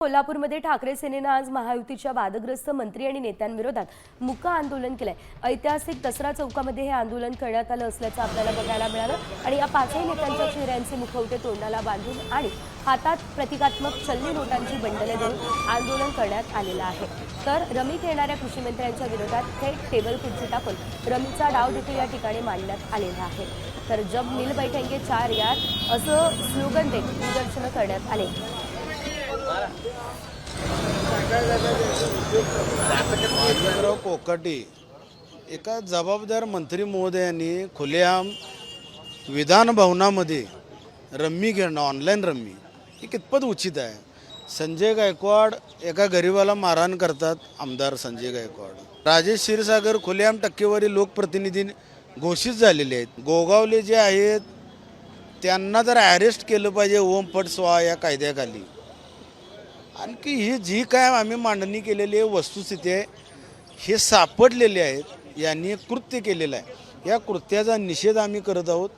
कोल्हापूरमध्ये ठाकरे सेनेनं आज महायुतीच्या वादग्रस्त मंत्री आणि नेत्यांविरोधात मुक आंदोलन केलंय. ऐतिहासिक दसरा चौकामध्ये हे आंदोलन करण्यात आलं असल्याचं आपल्याला बघायला मिळालं आणि या पाचही नेत्यांच्या चेहऱ्यांचे मुखवटे तोंडाला बांधून आणि हातात प्रतिकात्मक चलनी नोटांची बंडले देऊन आंदोलन करण्यात आलेलं आहे. तर रमीत येणाऱ्या कृषीमंत्र्यांच्या विरोधात थेट टेबल खुर्ची टाकून रमीचा डाव देखील या ठिकाणी मांडण्यात आलेला आहे. तर जब मिल बैठेंगे चार यार असं स्लोगन देत निदर्शनं करण्यात आले. माधवराव कोकाटे एका जबाबदार मंत्री महोदयांनी खुलेआम विधान भवनामध्ये रम्मी खेळणं ऑनलाईन रम्मी हे कितपत उचित आहे? संजय गायकवाड एका गरिबाला मारहाण करतात आमदार संजय गायकवाड. राजेश क्षीरसागर खुलेआम टक्केवारी लोकप्रतिनिधी घोषित झालेले आहेत. गोगावले जे आहेत त्यांना जर अरेस्ट केलं पाहिजे ओम फट स्वा या कायद्याखाली. आणखी ही जी काय आम्ही मांडणी केलेली आहे वस्तुस्थिती आहे हे सापडलेले आहेत यांनी कृत्य केलेलं आहे. या कृत्याचा निषेध आम्ही करत आहोत.